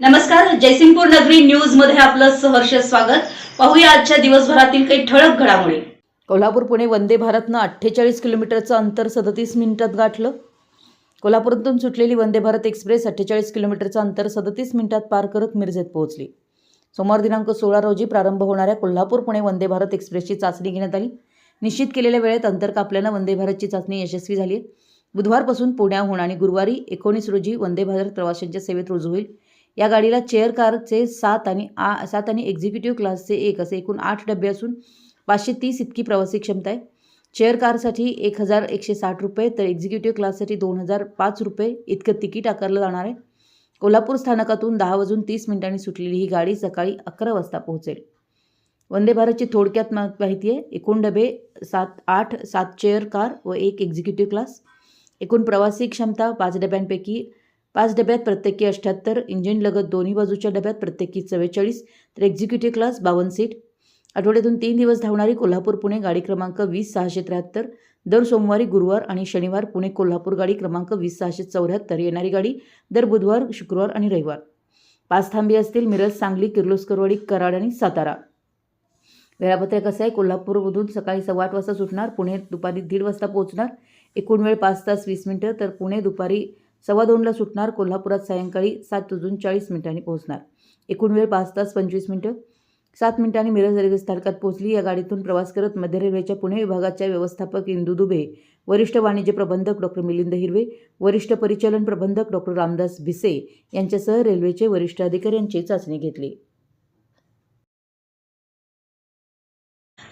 नमस्कार जयसिंगपूर नगरी न्यूजमध्ये आपलं सहर्ष स्वागत. पाहूया आजच्या दिवसभरातील काही ठळक घडामोडी. कोल्हापूर पुणे वंदे भारतनं अठ्ठेचाळीस किलोमीटरचं अंतर सदतीस मिनिटात गाठलं. कोल्हापूरतून सुटलेली वंदे भारत एक्सप्रेस अठ्ठेचाळीस किलोमीटरचं अंतर सदतीस मिनिटात पार करत मिरजेत पोहोचली. सोमवार दिनांक सोळा रोजी प्रारंभ होणाऱ्या कोल्हापूर पुणे वंदे भारत एक्सप्रेसची चाचणी घेण्यात आली. निश्चित केलेल्या वेळेत अंतर कापल्यानं वंदे भारतची चाचणी यशस्वी झाली आहे बुधवारपासून पुण्याहून आणि गुरुवारी एकोणीस रोजी वंदे भारत प्रवाशांच्या सेवेत रुजू होईल. या गाडीला चेअर कारचे सात आणि आ सात आणि एक्झिक्युटिव्ह क्लासचे एक असे एकूण आठ डबे असून पाचशे तीस इतकी प्रवासी क्षमता आहे. चेअर कारसाठी एक हजार एकशे साठ रुपये तर एक्झिक्युटिव्ह क्लाससाठी दोन हजार पाच रुपये इतकं तिकीट आकारलं जाणार आहे. कोल्हापूर स्थानकातून दहा वाजून तीस मिनिटांनी सुटलेली ही गाडी सकाळी अकरा वाजता पोहोचेल. वंदे भारतची थोडक्यात माहिती आहे. एकूण डबे सात आठ सात चेअर कार व एक एक्झिक्युटिव्ह क्लास एकूण प्रवासी क्षमता पाच डब्यांपैकी पाच डब्यात प्रत्येकी अठ्ठ्याहत्तर इंजिन लगत दोन्ही बाजूच्या डब्यात प्रत्येकी चव्वेचाळीस तर एक्झिक्युटिव्ह क्लास बावन्न सीट आठवड्यातून तीन दिवस धावणारी कोल्हापूर पुणे गाडी क्रमांक वीस सहाशे त्र्याहत्तर दर सोमवारी गुरुवार आणि शनिवार पुणे कोल्हापूर गाडी क्रमांक वीस सहाशे चौऱ्याहत्तर येणारी गाडी दर बुधवार शुक्रवार आणि रविवार. पाच थांबे असतील मिरज सांगली किर्लोस्करवाडी कराड आणि सातारा. वेळापत्रक असं आहे? कोल्हापूरमधून सकाळी सव्वा आठ वाजता सुटणार पुणे दुपारी दीड वाजता पोहोचणार. एकूण वेळ पाच तास वीस मिनटं तर पुणे दुपारी सव्वा दोनला सुटणार कोल्हापुरात सायंकाळी सात वाजून चाळीस मिनिटांनी पोहोचणार. एकूण वेळ पाच तास पंचवीस मिनिटं. सात मिनिटांनी मिरज रेल्वे स्थानकात पोहोचली. या गाडीतून प्रवास करत मध्य रेल्वेच्या पुणे विभागाच्या व्यवस्थापक इंदू दुबे वरिष्ठ वाणिज्य प्रबंधक डॉक्टर मिलिंद हिरवे वरिष्ठ परिचालन प्रबंधक डॉक्टर रामदास भिसे यांच्यासह रेल्वेचे वरिष्ठ अधिकाऱ्यांची चाचणी घेतली.